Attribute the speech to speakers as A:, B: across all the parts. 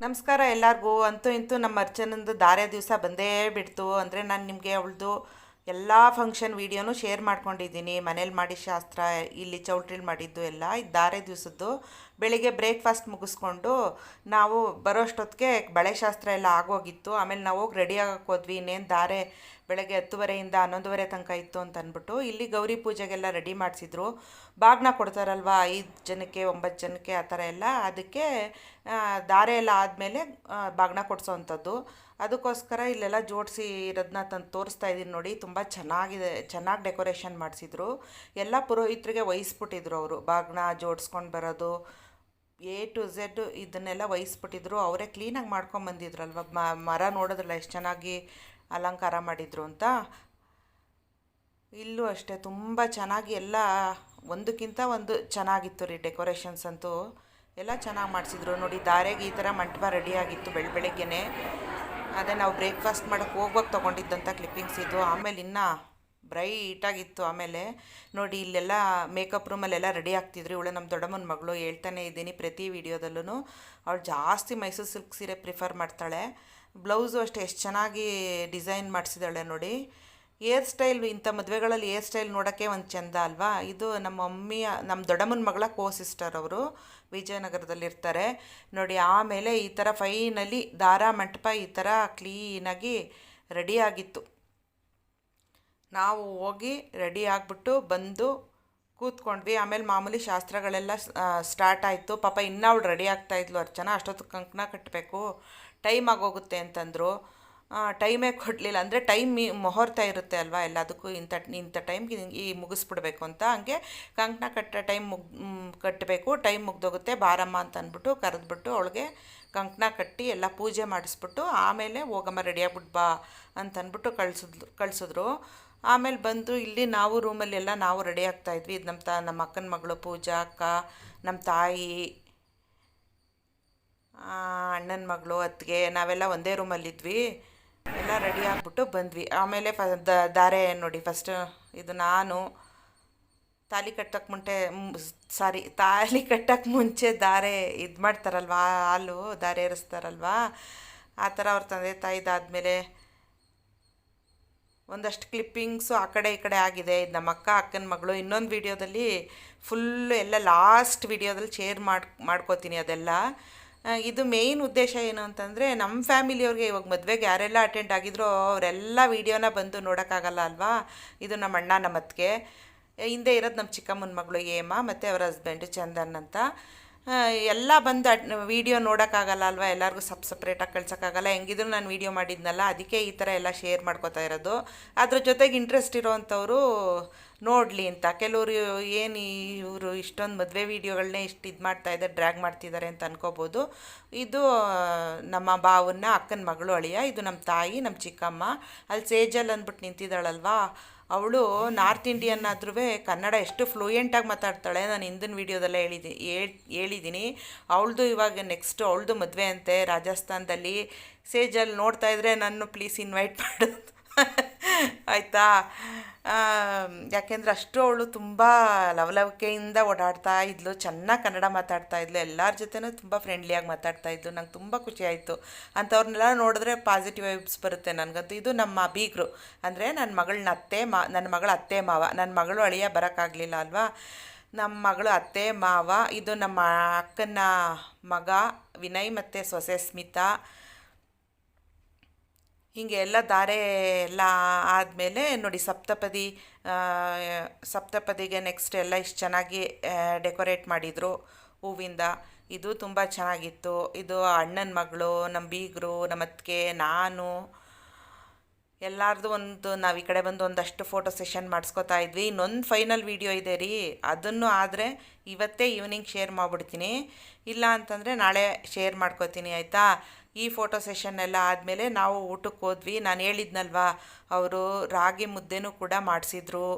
A: ನಮಸ್ಕಾರ ಎಲ್ಲರಿಗೂ. ಅಂತೂ ಇಂತೂ ನಮ್ಮ ಅರ್ಚನಂದು ದಾರೆ ದಿವಸ ಬಂದೇ ಬಿಡ್ತು. ಅಂದರೆ ನಾನು ನಿಮಗೆ ಅವಳದು ಎಲ್ಲ ಫಂಕ್ಷನ್ ವೀಡಿಯೋನು ಶೇರ್ ಮಾಡ್ಕೊಂಡಿದ್ದೀನಿ. ಮನೇಲಿ ಮಾಡಿ ಶಾಸ್ತ್ರ, ಇಲ್ಲಿ ಚೌಲ್ಟ್ರಿಲಿ ಮಾಡಿದ್ದು ಎಲ್ಲ. ಇದು ಧಾರೆ ದಿವಸದ್ದು. ಬೆಳಿಗ್ಗೆ ಬ್ರೇಕ್ಫಾಸ್ಟ್ ಮುಗಿಸ್ಕೊಂಡು ನಾವು ಬರೋಷ್ಟೊತ್ತಿಗೆ ಬಳೆ ಶಾಸ್ತ್ರ ಎಲ್ಲ ಆಗೋಗಿತ್ತು. ಆಮೇಲೆ ನಾವು ಹೋಗಿ ರೆಡಿ ಆಗಕ್ಕೆ ಹೋದ್ವಿ. ಇನ್ನೇನು ಧಾರೆ ಬೆಳಗ್ಗೆ ಹತ್ತುವರೆಯಿಂದ ಹನ್ನೊಂದುವರೆ ತನಕ ಇತ್ತು ಅಂತ ಅಂದ್ಬಿಟ್ಟು ಇಲ್ಲಿ ಗೌರಿ ಪೂಜೆಗೆಲ್ಲ ರೆಡಿ ಮಾಡಿಸಿದ್ರು. ಬಾಗ್ನ ಕೊಡ್ತಾರಲ್ವ? ಐದು ಜನಕ್ಕೆ, ಒಂಬತ್ತು ಜನಕ್ಕೆ ಆ ಥರ ಎಲ್ಲ. ಅದಕ್ಕೆ ಧಾರೆ ಎಲ್ಲ ಆದಮೇಲೆ ಬಾಗ್ನ ಕೊಡಿಸೋವಂಥದ್ದು ಅದಕ್ಕೋಸ್ಕರ ಇಲ್ಲೆಲ್ಲ ಜೋಡಿಸಿ ಇರೋದನ್ನ ತಂದು ತೋರಿಸ್ತಾ ಇದ್ದೀನಿ ನೋಡಿ. ತುಂಬ ಚೆನ್ನಾಗಿದೆ, ಚೆನ್ನಾಗಿ ಡೆಕೋರೇಷನ್ ಮಾಡಿಸಿದ್ರು. ಎಲ್ಲ ಪುರೋಹಿತರಿಗೆ ವಹಿಸ್ಬಿಟ್ಟಿದ್ರು ಅವರು. ಬಾಗ್ನ ಜೋಡಿಸ್ಕೊಂಡು ಬರೋದು, ಎ ಟು ಝೆಡ್ ಇದನ್ನೆಲ್ಲ ವಹಿಸ್ಬಿಟ್ಟಿದ್ರು. ಅವರೇ ಕ್ಲೀನಾಗಿ ಮಾಡ್ಕೊಂಬಂದಿದ್ರಲ್ವ ಮರ ನೋಡೋದ್ರಲ್ಲ ಎಷ್ಟು ಚೆನ್ನಾಗಿ ಅಲಂಕಾರ ಮಾಡಿದ್ರು ಅಂತ? ಇಲ್ಲೂ ಅಷ್ಟೇ, ತುಂಬ ಚೆನ್ನಾಗಿ ಎಲ್ಲ ಒಂದಕ್ಕಿಂತ ಒಂದು ಚೆನ್ನಾಗಿತ್ತು ರೀ ಡೆಕೋರೇಷನ್ಸ್ ಅಂತೂ. ಎಲ್ಲ ಚೆನ್ನಾಗಿ ಮಾಡಿಸಿದ್ರು ನೋಡಿ. ದಾರೆಗೆ ಈ ಥರ ಮಂಟಪ ರೆಡಿಯಾಗಿತ್ತು ಬೆಳ ಬೆಳಗ್ಗೆನೆ. ಅದೇ ನಾವು ಬ್ರೇಕ್ಫಾಸ್ಟ್ ಮಾಡೋಕ್ಕೆ ಹೋಗ್ಬೇಕು ತೊಗೊಂಡಿದ್ದಂಥ ಕ್ಲಿಪ್ಪಿಂಗ್ಸ್ ಇದು. ಆಮೇಲೆ ಇನ್ನೂ ಬ್ರೈಟಾಗಿತ್ತು ಆಮೇಲೆ. ನೋಡಿ, ಇಲ್ಲೆಲ್ಲ ಮೇಕಪ್ ರೂಮಲ್ಲೆಲ್ಲ ರೆಡಿ ಆಗ್ತಿದ್ರು. ಇವಳು ನಮ್ಮ ದೊಡ್ಡಮ್ಮನ ಮಗಳು ಹೇಳ್ತಾನೆ ಇದ್ದೀನಿ ಪ್ರತಿ ವಿಡಿಯೋದಲ್ಲೂ ಅವಳು ಜಾಸ್ತಿ ಮೈಸೂರು ಸಿಲ್ಕ್ ಸೀರೆ ಪ್ರಿಫರ್ ಮಾಡ್ತಾಳೆ. ಬ್ಲೌಸು ಅಷ್ಟೇ, ಎಷ್ಟು ಚೆನ್ನಾಗಿ ಡಿಸೈನ್ ಮಾಡಿಸಿದಾಳೆ ನೋಡಿ. ಏರ್ ಸ್ಟೈಲ್ ಇಂಥ ಮದುವೆಗಳಲ್ಲಿ ಏರ್ ಸ್ಟೈಲ್ ನೋಡೋಕ್ಕೆ ಒಂದು ಚೆಂದ ಅಲ್ವಾ? ಇದು ನಮ್ಮ ಮಮ್ಮಿಯ ನಮ್ಮ ದೊಡ್ಡಮ್ಮನ ಮಗಳ ಕೋ ಸಿಸ್ಟರ್ ಅವರು. ವಿಜಯನಗರದಲ್ಲಿರ್ತಾರೆ. ನೋಡಿ, ಆಮೇಲೆ ಈ ಥರ ಫೈನಲಿ ದಾರ ಮಂಟಪ ಈ ಥರ ಕ್ಲೀನಾಗಿ ರೆಡಿಯಾಗಿತ್ತು. ನಾವು ಹೋಗಿ ರೆಡಿ ಆಗಿಬಿಟ್ಟು ಬಂದು ಕೂತ್ಕೊಂಡ್ವಿ. ಆಮೇಲೆ ಮಾಮೂಲಿ ಶಾಸ್ತ್ರಗಳೆಲ್ಲ ಸ್ಟಾರ್ಟ್ ಆಯಿತು. ಪಾಪ ಇನ್ನೂ ಅವಳು ರೆಡಿ ಆಗ್ತಾಯಿದ್ಲು ಅರ್ಚನಾ. ಅಷ್ಟೊತ್ತು ಕಂಕಣ ಕಟ್ಟಬೇಕು. ಟೈಮ್ ಆಗೋಗುತ್ತೆ ಅಂತಂದರು. ಟೈಮೇ ಕೊಡಲಿಲ್ಲ. ಅಂದರೆ ಟೈಮ್ ಮುಹೂರ್ತ ಇರುತ್ತೆ ಅಲ್ವಾ ಎಲ್ಲದಕ್ಕೂ ಇಂಥ ಇಂಥ ಟೈಮ್ಗೆ ಈ ಮುಗಿಸ್ಬಿಡ್ಬೇಕು ಅಂತ. ಹಂಗೆ ಕಂಕಣ ಕಟ್ಟೋ ಟೈಮ್ ಮುಗ್ ಕಟ್ಟಬೇಕು ಟೈಮ್ ಮುಗ್ದೋಗುತ್ತೆ, ಬಾರಮ್ಮ ಅಂತ ಅಂದ್ಬಿಟ್ಟು ಕರೆದ್ಬಿಟ್ಟು ಅವಳಿಗೆ ಕಂಕಣ ಕಟ್ಟಿ ಎಲ್ಲ ಪೂಜೆ ಮಾಡಿಸ್ಬಿಟ್ಟು ಆಮೇಲೆ ಹೋಗಮ್ಮ ರೆಡಿ ಆಗ್ಬಿಟ್ಟು ಬಾ ಅಂತ ಅಂದ್ಬಿಟ್ಟು ಕಳ್ಸಿದ್ಲು ಕಳಿಸಿದ್ರು. ಆಮೇಲೆ ಬಂದು ಇಲ್ಲಿ ನಾವು ರೂಮಲ್ಲೆಲ್ಲ ನಾವು ರೆಡಿ ಆಗ್ತಾಯಿದ್ವಿ ಇದು ನಮ್ಮ ತ, ನಮ್ಮ ಅಕ್ಕನ ಮಗಳು ಪೂಜಾ ಅಕ್ಕ, ನಮ್ಮ ತಾಯಿ ಅಣ್ಣನ ಮಗಳು, ಅತ್ತಿಗೆ ನಾವೆಲ್ಲ ಒಂದೇ ರೂಮಲ್ಲಿದ್ವಿ ಎಲ್ಲ ರೆಡಿ ಆಗಿಬಿಟ್ಟು ಬಂದ್ವಿ. ಆಮೇಲೆ ಫ ದಾರೆ ನೋಡಿ ಫಸ್ಟ್ ಇದು ನಾನು ತಾಲಿ ಕಟ್ಟಕ್ಕೆ ಮುಂಟೆ ಸಾರಿ ತಾಲಿ ಕಟ್ಟಕ್ಕೆ ಮುಂಚೆ ದಾರೆ ಇದು ಮಾಡ್ತಾರಲ್ವ, ಹಾಲು ದಾರೆ ಏರಿಸ್ತಾರಲ್ವ ಆ ಥರ ಅವ್ರ ತಂದೆ ತಾಯಿದಾದ್ಮೇಲೆ ಒಂದಷ್ಟು ಕ್ಲಿಪ್ಪಿಂಗ್ಸು ಆ ಕಡೆ ಈ ಕಡೆ ಆಗಿದೆ. ನಮ್ಮ ಅಕ್ಕ, ಅಕ್ಕನ ಮಗಳು, ಇನ್ನೊಂದು ವಿಡಿಯೋದಲ್ಲಿ ಫುಲ್ಲು ಎಲ್ಲ ಲಾಸ್ಟ್ ವಿಡಿಯೋದಲ್ಲಿ ಶೇರ್ ಮಾಡಿ, ಮಾಡ್ಕೋತೀನಿ ಅದೆಲ್ಲ. ಇದು ಮೇಯ್ನ್ ಉದ್ದೇಶ ಏನು ಅಂತಂದರೆ ನಮ್ಮ ಫ್ಯಾಮಿಲಿಯವ್ರಿಗೆ ಇವಾಗ ಮದುವೆಗೆ ಯಾರೆಲ್ಲ ಅಟೆಂಡ್ ಆಗಿದ್ರೋ ಅವರೆಲ್ಲ ವೀಡಿಯೋನ ಬಂದು ನೋಡೋಕ್ಕಾಗಲ್ಲ ಅಲ್ವಾ? ಇದು ನಮ್ಮ ಅಣ್ಣ ನಮ್ಮ ಅತ್ತಿಗೆ ಹಿಂದೆ ಇರೋದು ನಮ್ಮ ಚಿಕ್ಕಮ್ಮನ ಮಗಳು ಏಮ ಮತ್ತು ಅವರ ಹಸ್ಬೆಂಡ್ ಚಂದನ್ ಅಂತ. ಎಲ್ಲ ಬಂದು ವಿಡಿಯೋ ವೀಡಿಯೋ ನೋಡೋಕ್ಕಾಗಲ್ಲ ಅಲ್ವಾ? ಎಲ್ಲರಿಗೂ ಸಪ್ ಸಪ್ರೇಟಾಗಿ ಕಳ್ಸೋಕ್ಕಾಗಲ್ಲ. ಹೆಂಗಿದ್ರು ನಾನು ವೀಡಿಯೋ ಮಾಡಿದ್ನಲ್ಲ, ಅದಕ್ಕೆ ಈ ಥರ ಎಲ್ಲ ಶೇರ್ ಮಾಡ್ಕೋತಾ ಇರೋದು. ಅದ್ರ ಜೊತೆಗೆ ಇಂಟ್ರೆಸ್ಟ್ ಇರೋವಂಥವ್ರು ನೋಡಲಿ ಅಂತ. ಕೆಲವರು ಏನು ಇವರು ಇಷ್ಟೊಂದು ಮದುವೆ ವೀಡಿಯೋಗಳನ್ನೇ ಇಷ್ಟು ಇದು ಮಾಡ್ತಾ ಇದ್ದಾರೆ ಡ್ರ್ಯಾಗ್ ಮಾಡ್ತಿದ್ದಾರೆ ಅಂತ ಅನ್ಕೋಬೋದು. ಇದು ನಮ್ಮ ಬಾವನ್ನ ಅಕ್ಕನ ಮಗಳು ಅಳಿಯ, ಇದು ನಮ್ಮ ತಾಯಿ ನಮ್ಮ ಚಿಕ್ಕಮ್ಮ. ಅಲ್ಲಿ ಸೇಜಲ್ಲಿ ಅಂದ್ಬಿಟ್ಟು ನಿಂತಿದ್ದಾಳಲ್ವಾ? ಅವಳು ನಾರ್ತ್ ಇಂಡಿಯನ್ ಆದ್ರೂ ಕನ್ನಡ ಎಷ್ಟು ಫ್ಲೂಯೆಂಟಾಗಿ ಮಾತಾಡ್ತಾಳೆ ನಾನು ಹಿಂದಿನ ವೀಡಿಯೋದಲ್ಲೇ ಹೇಳಿದ್ದೀನಿ ಹೇಳಿದ್ದೀನಿ ಅವಳದು ಇವಾಗ ನೆಕ್ಸ್ಟ್ ಅವಳದು ಮದುವೆ ಅಂತೆ ರಾಜಸ್ಥಾನದಲ್ಲಿ. ಸೇಜಲ್ಲಿ ನೋಡ್ತಾ ಇದ್ರೆ ನಾನು ಪ್ಲೀಸ್ ಇನ್ವೈಟ್ ಮಾಡು ಆಯಿತಾ? ಯಾಕೆಂದ್ರೆ ಅಷ್ಟು ಅವಳು ತುಂಬ ಲವಲವಿಕೆಯಿಂದ ಓಡಾಡ್ತಾ ಇದ್ಲು, ಚೆನ್ನಾಗಿ ಕನ್ನಡ ಮಾತಾಡ್ತಾ ಇದ್ಲು, ಎಲ್ಲರ ಜೊತೆನೂ ತುಂಬ ಫ್ರೆಂಡ್ಲಿಯಾಗಿ ಮಾತಾಡ್ತಾ ಇದ್ಲು, ನಂಗೆ ತುಂಬ ಖುಷಿ ಆಯಿತು. ಅಂಥವ್ರನ್ನೆಲ್ಲ ನೋಡಿದ್ರೆ ಪಾಸಿಟಿವ್ ವೈಬ್ಸ್ ಬರುತ್ತೆ ನನಗಂತೂ. ಇದು ನಮ್ಮ ಬೀಗರು ಅಂದರೆ ನನ್ನ ಮಗಳನ್ನ ಅತ್ತೆ ಮಾ ನನ್ನ ಮಗಳ ಅತ್ತೆ ಮಾವ. ನನ್ನ ಮಗಳು ಅಳಿಯ ಬರೋಕ್ಕಾಗಲಿಲ್ಲ ಅಲ್ವಾ? ನಮ್ಮ ಮಗಳು ಅತ್ತೆ ಮಾವ. ಇದು ನಮ್ಮ ಅಕ್ಕನ ಮಗ ವಿನಯ್ ಮತ್ತು ಸೊಸೆ ಸ್ಮಿತಾ. ಹೀಗೆ ಎಲ್ಲ ದಾರೆ ಎಲ್ಲ ಆದಮೇಲೆ ನೋಡಿ ಸಪ್ತಪದಿ ಸಪ್ತಪದಿಗೆ ನೆಕ್ಸ್ಟ್ ಎಲ್ಲ ಇಷ್ಟು ಚೆನ್ನಾಗಿ ಡೆಕೋರೇಟ್ ಮಾಡಿದರು ಹೂವಿಂದ. ಇದು ತುಂಬ ಚೆನ್ನಾಗಿತ್ತು. ಇದು ಅಣ್ಣನ ಮಗಳು ನಮ್ಮ ಬೀಗರು ನಮ್ಮ ಅತ್ತಿಗೆ, ನಾನು. ಎಲ್ಲರದು ಒಂದು, ನಾವು ಈ ಕಡೆ ಬಂದು ಒಂದಷ್ಟು ಫೋಟೋ ಸೆಷನ್ ಮಾಡಿಸ್ಕೊತಾ ಇದ್ವಿ. ಇನ್ನೊಂದು ಫೈನಲ್ ವೀಡಿಯೋ ಇದೆ ರೀ. ಅದನ್ನು ಆದರೆ ಇವತ್ತೇ ಈವ್ನಿಂಗ್ ಶೇರ್ ಮಾಡಿಬಿಡ್ತೀನಿ. ಇಲ್ಲ ಅಂತಂದರೆ ನಾಳೆ ಶೇರ್ ಮಾಡ್ಕೋತೀನಿ, ಆಯಿತಾ? ಈ ಫೋಟೋ ಸೆಷನ್ ಎಲ್ಲ ಆದಮೇಲೆ ನಾವು ಊಟಕ್ಕೆ ಹೋದ್ವಿ. ನಾನು ಹೇಳಿದ್ನಲ್ವ, ಅವರು ರಾಗಿ ಮುದ್ದೆನೂ ಕೂಡ ಮಾಡಿಸಿದ್ರು.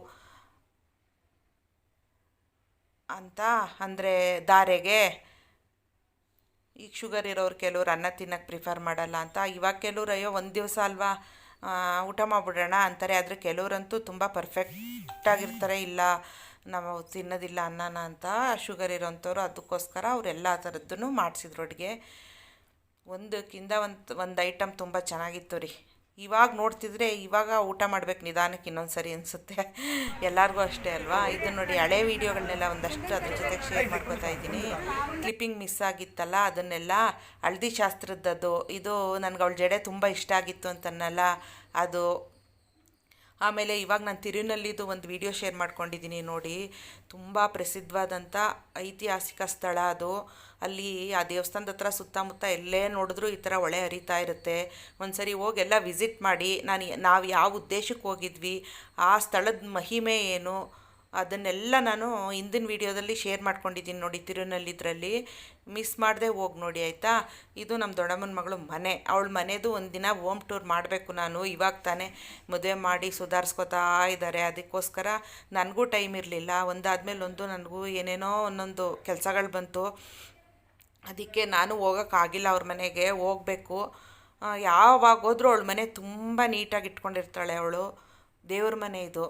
A: ಅಂತ ಅಂದರೆ ಧಾರೆಗೆ ಈಗ ಶುಗರ್ ಇರೋರು ಕೆಲವ್ರು ಅನ್ನ ತಿನ್ನಕ್ಕೆ ಪ್ರಿಫರ್ ಮಾಡಲ್ಲ ಅಂತ. ಇವಾಗ ಕೆಲವ್ರು, ಅಯ್ಯೋ, ಒಂದು ದಿವಸ ಅಲ್ವಾ ಊಟ ಮಾಡಿಬಿಡೋಣ. ಅಂತಾರೆ. ಆದರೆ ಕೆಲವರಂತೂ ತುಂಬ ಪರ್ಫೆಕ್ಟಾಗಿರ್ತಾರೆ ಇಲ್ಲ, ನಾವು ತಿನ್ನೋದಿಲ್ಲ ಅನ್ನನ ಅಂತ. ಶುಗರ್ ಇರೋಂಥವ್ರು ಅದಕ್ಕೋಸ್ಕರ ಅವರೆಲ್ಲ ಥರದ್ದನ್ನು ಮಾಡಿಸಿದ್ರು ಅಡುಗೆ. ಒಂದಕ್ಕಿಂತ ಒಂದು ಒಂದು ಐಟಮ್ ತುಂಬ ಚೆನ್ನಾಗಿತ್ತು ರೀ. ಇವಾಗ ನೋಡ್ತಿದ್ರೆ ಇವಾಗ ಊಟ ಮಾಡ್ಬೇಕು ನಿಧಾನಕ್ಕೆ ಇನ್ನೊಂದು ಸರಿ ಅನಿಸುತ್ತೆ. ಎಲ್ಲರಿಗೂ ಅಷ್ಟೇ ಅಲ್ವಾ? ಇದು ನೋಡಿ ಹಳೆ ವೀಡಿಯೋಗಳನ್ನೆಲ್ಲ ಒಂದಷ್ಟು ಅದ್ರ ಜೊತೆಗೆ ಶೇರ್ ಮಾಡ್ಕೊತಾ ಇದ್ದೀನಿ. ಕ್ಲಿಪ್ಪಿಂಗ್ ಮಿಸ್ ಆಗಿತ್ತಲ್ಲ, ಅದನ್ನೆಲ್ಲ ಹಳದಿ ಶಾಸ್ತ್ರದ್ದು ಇದು ನನಗೆ ಅವಳ ಜಡೆ ತುಂಬ ಇಷ್ಟ ಆಗಿತ್ತು ಅಂತನ್ನಲ್ಲ. ಅದು ಆಮೇಲೆ ಇವಾಗ ನಾನು ತಿರುನಲ್ಲಿದು ಒಂದು ವಿಡಿಯೋ ಶೇರ್ ಮಾಡ್ಕೊಂಡಿದ್ದೀನಿ ನೋಡಿ. ತುಂಬ ಪ್ರಸಿದ್ಧವಾದಂಥ ಐತಿಹಾಸಿಕ ಸ್ಥಳ ಅದು. ಅಲ್ಲಿ ಆ ದೇವಸ್ಥಾನದ ಹತ್ರ ಸುತ್ತಮುತ್ತ ಎಲ್ಲೇ ನೋಡಿದ್ರೂ ಈ ಥರ ಹೊಳೆ ಹರಿತಾ ಇರುತ್ತೆ. ಒಂದು ಸರಿ ಹೋಗಿ ಎಲ್ಲ ವಿಸಿಟ್ ಮಾಡಿ. ನಾನು ನಾವು ಯಾವ ಉದ್ದೇಶಕ್ಕೆ ಹೋಗಿದ್ವಿ, ಆ ಸ್ಥಳದ ಮಹಿಮೆ ಏನು ಅದನ್ನೆಲ್ಲ ನಾನು ಹಿಂದಿನ ವಿಡಿಯೋದಲ್ಲಿ ಶೇರ್ ಮಾಡ್ಕೊಂಡಿದ್ದೀನಿ ನೋಡಿ ತಿರುನಲ್ಲಿದ್ರಲ್ಲಿ. ಮಿಸ್ ಮಾಡದೆ ಹೋಗಿ ನೋಡಿ, ಆಯಿತಾ? ಇದು ನಮ್ಮ ದೊಡ್ಡಮ್ಮನ ಮಗಳು ಮನೆ. ಅವಳ ಮನೆದು ಒಂದಿನ ದಿನ ಹೋಮ್ ಟೂರ್ ಮಾಡಬೇಕು ನಾನು. ಇವಾಗ ತಾನೇ ಮದುವೆ ಮಾಡಿ ಸುಧಾರಿಸ್ಕೊತಾ ಇದ್ದಾರೆ ಅದಕ್ಕೋಸ್ಕರ ನನಗೂ ಟೈಮ್ ಇರಲಿಲ್ಲ. ಒಂದಾದ್ಮೇಲೆ ಒಂದು ನನಗೂ ಏನೇನೋ ಒಂದೊಂದು ಕೆಲಸಗಳು ಬಂತು. ಅದಕ್ಕೆ ನಾನು ಹೋಗೋಕ್ಕಾಗಿಲ್ಲ ಅವ್ರ ಮನೆಗೆ. ಹೋಗಬೇಕು. ಯಾವಾಗ ಹೋದ್ರೂ ಅವಳ ಮನೆ ತುಂಬ ನೀಟಾಗಿ ಇಟ್ಕೊಂಡಿರ್ತಾಳೆ ಅವಳು. ದೇವ್ರ ಮನೆ ಇದು.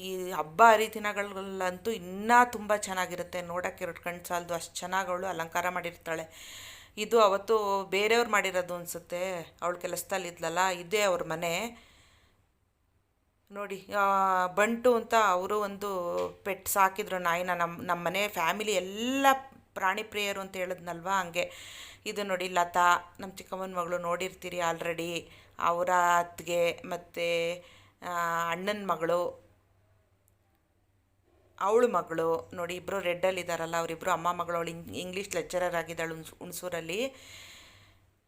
A: ಈ ಹಬ್ಬ ಹರಿದಿನಗಳಲ್ಲಂತೂ ಇನ್ನೂ ತುಂಬ ಚೆನ್ನಾಗಿರುತ್ತೆ. ನೋಡೋಕ್ಕೆ ಎರಡು ಕಣ್ಣು ಸಾಲದು ಅಷ್ಟು ಚೆನ್ನಾಗಿ ಅವಳು ಅಲಂಕಾರ ಮಾಡಿರ್ತಾಳೆ. ಇದು ಅವತ್ತು ಬೇರೆಯವ್ರು ಮಾಡಿರೋದು ಅನಿಸುತ್ತೆ. ಅವಳು ಕೆಲಸದಲ್ಲಿ ಇದ್ಲಲ್ಲ, ಇದೇ ಅವ್ರ ಮನೆ. ನೋಡಿ ಬಂಟು ಅಂತ ಅವರು ಒಂದು ಪೆಟ್ ಸಾಕಿದ್ರು, ನಾಯಿನ ನಮ್ಮ ನಮ್ಮ ಮನೆ ಫ್ಯಾಮಿಲಿ ಎಲ್ಲ ಪ್ರಾಣಿ ಪ್ರಿಯರು ಅಂತ ಹೇಳಿದ್ನಲ್ವಾ ಹಂಗೆ. ಇದು ನೋಡಿ ಲತಾ ನಮ್ಮ ಚಿಕ್ಕಮ್ಮನ ಮಗಳು ನೋಡಿರ್ತೀರಿ ಆಲ್ರೆಡಿ. ಅವರ ಅತ್ತಿಗೆ ಮತ್ತು ಅಣ್ಣನ ಮಗಳು, ಅವಳು ಮಗಳು, ನೋಡಿ ಇಬ್ಬರು ರೆಡ್ಡಲ್ಲಿ ಇದ್ದಾರಲ್ಲ ಅವರಿಬ್ಬರು ಅಮ್ಮ ಮಗಳು, ಅವಳು ಇಂಗ್ಲೀಷ್ ಲೆಕ್ಚರರ್ ಆಗಿದ್ದಾಳು ಹುಣ್ ಹುಣಸೂರಲ್ಲಿ.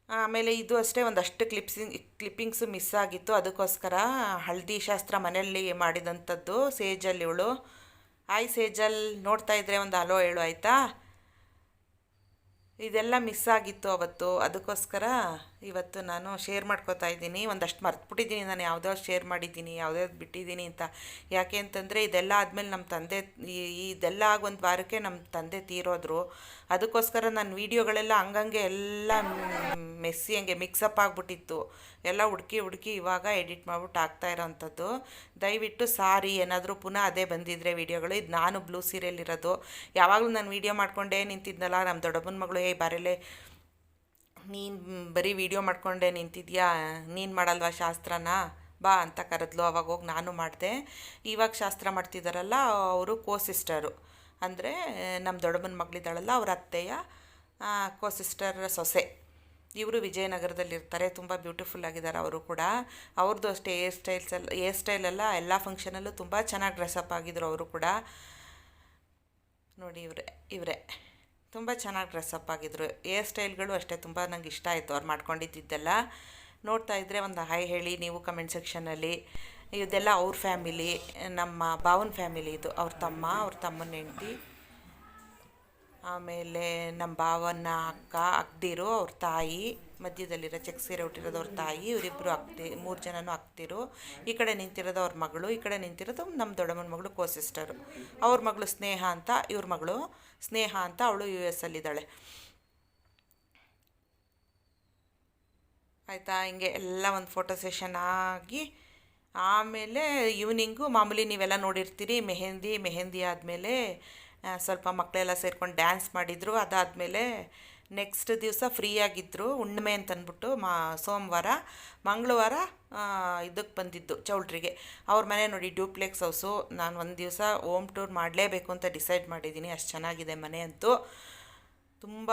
A: ಆಮೇಲೆ ಇದು ಅಷ್ಟೇ, ಒಂದಷ್ಟು ಕ್ಲಿಪ್ಸಿಂಗ್ ಕ್ಲಿಪ್ಪಿಂಗ್ಸು ಮಿಸ್ ಆಗಿತ್ತು. ಅದಕ್ಕೋಸ್ಕರ ಹಳದಿ ಶಾಸ್ತ್ರ ಮನೆಯಲ್ಲಿ ಮಾಡಿದಂಥದ್ದು ಸೇಜಲ್ಲಿ ಇವಳು. ಹಾಯ್ ಸೇಜಲ್, ನೋಡ್ತಾ ಇದ್ರೆ ಒಂದು ಅಲೋ ಹೇಳು, ಆಯಿತಾ? ಇದೆಲ್ಲ ಮಿಸ್ ಆಗಿತ್ತು ಅವತ್ತು. ಅದಕ್ಕೋಸ್ಕರ ಇವತ್ತು ನಾನು ಶೇರ್ ಮಾಡ್ಕೋತಾ ಇದ್ದೀನಿ. ಒಂದಷ್ಟು ಮರ್ತುಬಿಟ್ಟಿದ್ದೀನಿ. ನಾನು ಯಾವುದೋ ಶೇರ್ ಮಾಡಿದ್ದೀನಿ, ಯಾವುದೋ ಬಿಟ್ಟಿದ್ದೀನಿ ಅಂತ. ಯಾಕೆ ಅಂತಂದರೆ ಇದೆಲ್ಲ ಆದಮೇಲೆ ನಮ್ಮ ತಂದೆ, ಈ- ಇದೆಲ್ಲ ಆಗ ಒಂದು ವಾರಕ್ಕೆ ನಮ್ಮ ತಂದೆ ತೀರೋದ್ರು. ಅದಕ್ಕೋಸ್ಕರ ನಾನು ವೀಡಿಯೋಗಳೆಲ್ಲ ಹಂಗಂಗೆ ಎಲ್ಲ ಮೆಸ್ಸಿ ಹಂಗೆ ಮಿಕ್ಸಪ್ ಆಗಿಬಿಟ್ಟಿತ್ತು. ಎಲ್ಲ ಹುಡುಕಿ ಹುಡುಕಿ ಇವಾಗ ಎಡಿಟ್ ಮಾಡ್ಬಿಟ್ಟು ಆಗ್ತಾ ಇರೋವಂಥದ್ದು ದಯವಿಟ್ಟು ಸಾರಿ, ಏನಾದರೂ ಪುನಃ ಅದೇ ಬಂದಿದ್ರೆ ವೀಡಿಯೋಗಳು. ಇದು ನಾನು ಬ್ಲೂ ಸೀರಿಯಲ್ ಇರೋದು. ಯಾವಾಗಲೂ ನಾನು ವೀಡಿಯೋ ಮಾಡಿಕೊಂಡೇ ನಿಂತಿದ್ನಲ್ಲ ನಮ್ಮ ದೊಡ್ಡಮ್ಮನ ಮಗಳು ಏ ಬರಲೇ ನೀನು ಬರೀ ವೀಡಿಯೋ ಮಾಡ್ಕೊಂಡೆ ನಿಂತಿದ್ಯಾ? ನೀನು ಮಾಡಲ್ವಾ ಶಾಸ್ತ್ರನ? ಬಾ ಅಂತ ಕರೆದ್ಲು, ಅವಾಗ ಹೋಗಿ ನಾನು ಮಾಡಿದೆ. ಇವಾಗ ಶಾಸ್ತ್ರ ಮಾಡ್ತಿದ್ದಾರಲ್ಲ ಅವರು ಕೋ ಸಿಸ್ಟರು ಅಂದರೆ ನಮ್ಮ ದೊಡ್ಡಮ್ಮನ ಮಗಳಿದ್ದಾಳಲ್ಲ, ಅವ್ರ ಅತ್ತೆಯ ಕೋ ಸಿಸ್ಟರ್ ಸೊಸೆ. ಇವರು ವಿಜಯನಗರದಲ್ಲಿರ್ತಾರೆ ತುಂಬ ಬ್ಯೂಟಿಫುಲ್ ಆಗಿದ್ದಾರೆ ಅವರು ಕೂಡ. ಅವ್ರದ್ದು ಅಷ್ಟೇ ಹೇರ್ ಸ್ಟೈಲ್ಸ್ ಎಲ್ಲ ಹೇರ್ ಸ್ಟೈಲ್ ಎಲ್ಲ ಎಲ್ಲ ಫಂಕ್ಷನಲ್ಲೂ ತುಂಬ ಚೆನ್ನಾಗಿ ಡ್ರೆಸ್ಅಪ್ ಆಗಿದ್ರು ಅವರು ಕೂಡ. ನೋಡಿ ಇವರೇ ಇವರೇ. ತುಂಬ ಚೆನ್ನಾಗಿ ಡ್ರೆಸ್ಅಪ್ ಆಗಿದ್ರು. ಏರ್ ಸ್ಟೈಲ್ಗಳು ಅಷ್ಟೇ ತುಂಬ ನಂಗೆ ಇಷ್ಟ ಆಯಿತು. ಅವ್ರು ಮಾಡ್ಕೊಂಡಿದ್ದೆಲ್ಲ ನೋಡ್ತಾ ಇದ್ದರೆ ಒಂದು ಹೈ ಹೇಳಿ ನೀವು ಕಮೆಂಟ್ ಸೆಕ್ಷನಲ್ಲಿ ಇದೆಲ್ಲ ಅವ್ರ ಫ್ಯಾಮಿಲಿ ನಮ್ಮ ಭಾವನ ಫ್ಯಾಮಿಲಿ ಇದು. ಅವ್ರ ತಮ್ಮ, ಅವ್ರ ತಮ್ಮನ ಹೆಂಡತಿ. ಆಮೇಲೆ ನಮ್ಮ ಭಾವನ ಅಕ್ಕ ಅಕ್ದಿರು ಅವ್ರ ತಾಯಿ, ಮಧ್ಯದಲ್ಲಿರೋ ಚೆಕ್ ಸೀರೆ ಹುಟ್ಟಿರೋದು ಅವ್ರ ತಾಯಿ ಇವರಿಬ್ಬರು ಅಕ್ತಿ ಮೂರು ಜನನೂ ಅಕ್ತಿರು ಈ ಕಡೆ ನಿಂತಿರೋದು ಅವ್ರ ಮಗಳು, ಈ ಕಡೆ ನಿಂತಿರೋದು ನಮ್ಮ ದೊಡ್ಡಮ್ಮನ ಮಗಳು ಕೋ ಸಿಸ್ಟರು ಅವ್ರ ಮಗಳು ಸ್ನೇಹ ಅಂತ, ಇವ್ರ ಮಗಳು ಸ್ನೇಹ ಅಂತ ಅವಳು ಯು ಎಸ್ ಅಲ್ಲಿದ್ದಾಳೆ. ಆಯಿತಾ? ಹಿಂಗೆ ಎಲ್ಲ ಒಂದು ಫೋಟೋ ಸೆಷನ್ ಆಗಿ, ಆಮೇಲೆ ಈವ್ನಿಂಗು ಮಾಮೂಲಿ ನೀವೆಲ್ಲ ನೋಡಿರ್ತೀರಿ, ಮೆಹೆಂದಿ ಮೆಹೆಂದಿ ಆದಮೇಲೆ ಸ್ವಲ್ಪ ಮಕ್ಕಳೆಲ್ಲ ಸೇರ್ಕೊಂಡು ಡ್ಯಾನ್ಸ್ ಮಾಡಿದರು. ಅದಾದಮೇಲೆ ನೆಕ್ಸ್ಟ್ ದಿವಸ ಫ್ರೀ ಆಗಿದ್ದರು ಹುಣ್ಣಿಮೆ ಅಂತಂದ್ಬಿಟ್ಟು ಮಾ, ಸೋಮವಾರ, ಮಂಗಳವಾರ ಇದಕ್ಕೆ ಬಂದಿದ್ದು ಚೌಲ್ಟ್ರಿಗೆ. ಅವ್ರ ಮನೆ ನೋಡಿ ಡ್ಯೂಪ್ಲೆಕ್ಸ್ ಹೌಸು ನಾನು ಒಂದು ದಿವಸ ಹೋಮ್ ಟೂರ್ ಮಾಡಲೇಬೇಕು ಅಂತ ಡಿಸೈಡ್ ಮಾಡಿದ್ದೀನಿ ಅಷ್ಟು ಚೆನ್ನಾಗಿದೆ ಮನೆ ಅಂತೂ. ತುಂಬ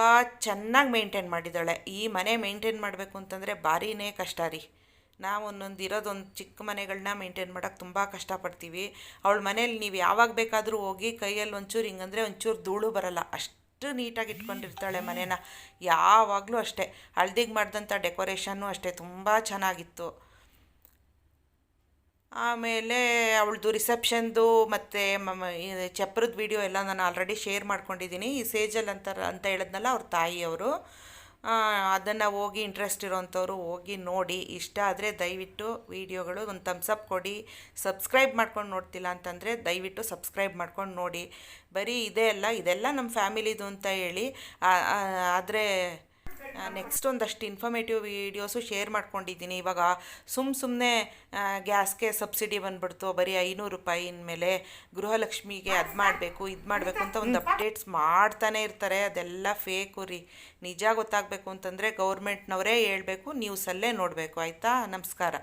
A: ಚೆನ್ನಾಗಿ ಮೇಂಟೈನ್ ಮಾಡಿದ್ದಾಳೆ. ಈ ಮನೆ ಮೇಂಟೈನ್ ಮಾಡಬೇಕು ಅಂತಂದರೆ ಭಾರಿನೇ ಕಷ್ಟ ರೀ. ನಾವು ಒಂದೊಂದು ಇರೋದೊಂದು ಚಿಕ್ಕ ಮನೆಗಳನ್ನ ಮೇಂಟೈನ್ ಮಾಡೋಕ್ಕೆ ತುಂಬ ಕಷ್ಟಪಡ್ತೀವಿ. ಅವಳ ಮನೇಲಿ ನೀವು ಯಾವಾಗ ಬೇಕಾದರೂ ಹೋಗಿ ಕೈಯಲ್ಲಿ ಒಂಚೂರು ಹಿಂಗಂದರೆ ಒಂಚೂರು ಧೂಳು ಬರಲ್ಲ. ಅಷ್ಟು ನೀಟಾಗಿ ಇಟ್ಕೊಂಡಿರ್ತಾಳೆ ಮನೇನ. ಯಾವಾಗಲೂ ಅಷ್ಟೇ. ಹಳ್ದಿಗೆ ಮಾಡಿದಂಥ ಡೆಕೋರೇಷನ್ನು ಅಷ್ಟೇ. ತುಂಬ ಚೆನ್ನಾಗಿತ್ತು. ಆಮೇಲೆ ಅವಳದು ರಿಸೆಪ್ಷನ್ದು ಮತ್ತು ಚಪ್ರದ ವಿಡಿಯೋ ಎಲ್ಲ ನಾನು ಆಲ್ರೆಡಿ ಶೇರ್ ಮಾಡ್ಕೊಂಡಿದ್ದೀನಿ ಈ ಸೇಜಲ್ ಅಂತ ಅಂತ ಹೇಳಿದ್ನಲ್ಲ ಅವ್ರ ತಾಯಿಯವರು ಅದನ್ನು ಹೋಗಿ ಇಂಟ್ರೆಸ್ಟ್ ಇರೋವಂಥವ್ರು ಹೋಗಿ ನೋಡಿ. ಇಷ್ಟ ಆದರೆ ದಯವಿಟ್ಟು ವೀಡಿಯೋಗಳು ಒಂದು ಥಮ್ಸಪ್ ಕೊಡಿ. ಸಬ್ಸ್ಕ್ರೈಬ್ ಮಾಡ್ಕೊಂಡು ನೋಡ್ತಿಲ್ಲ ಅಂತಂದರೆ ದಯವಿಟ್ಟು ಸಬ್ಸ್ಕ್ರೈಬ್ ಮಾಡ್ಕೊಂಡು ನೋಡಿ. ಬರೀ ಇದೇ ಅಲ್ಲ, ಇದೆಲ್ಲ ನಮ್ಮ ಫ್ಯಾಮಿಲಿದು ಅಂತ ಹೇಳಿ. ಆದರೆ ನೆಕ್ಸ್ಟ್ ಒಂದಷ್ಟು ಇನ್ಫಾರ್ಮೇಟಿವ್ ವೀಡಿಯೋಸು ಶೇರ್ ಮಾಡ್ಕೊಂಡಿದ್ದೀನಿ. ಇವಾಗ ಸುಮ್ಮ ಸುಮ್ಮನೆ ಗ್ಯಾಸ್ಗೆ ಸಬ್ಸಿಡಿ ಬಂದ್ಬಿಡ್ತು. ಬರೀ ಐನೂರು ರೂಪಾಯಿ ಇನ್ಮೇಲೆ ಗೃಹಲಕ್ಷ್ಮಿಗೆ ಅದು ಮಾಡಬೇಕು, ಇದು ಮಾಡಬೇಕು ಅಂತ ಒಂದು ಅಪ್ಡೇಟ್ಸ್ ಮಾಡ್ತಾನೆ ಇರ್ತಾರೆ. ಅದೆಲ್ಲ ಫೇಕು ರೀ. ನಿಜ ಗೊತ್ತಾಗಬೇಕು ಅಂತಂದರೆ ಗೌರ್ಮೆಂಟ್ನವರೇ ಹೇಳಬೇಕು ನ್ಯೂಸಲ್ಲೇ ನೋಡಬೇಕು. ಆಯಿತಾ? ನಮಸ್ಕಾರ.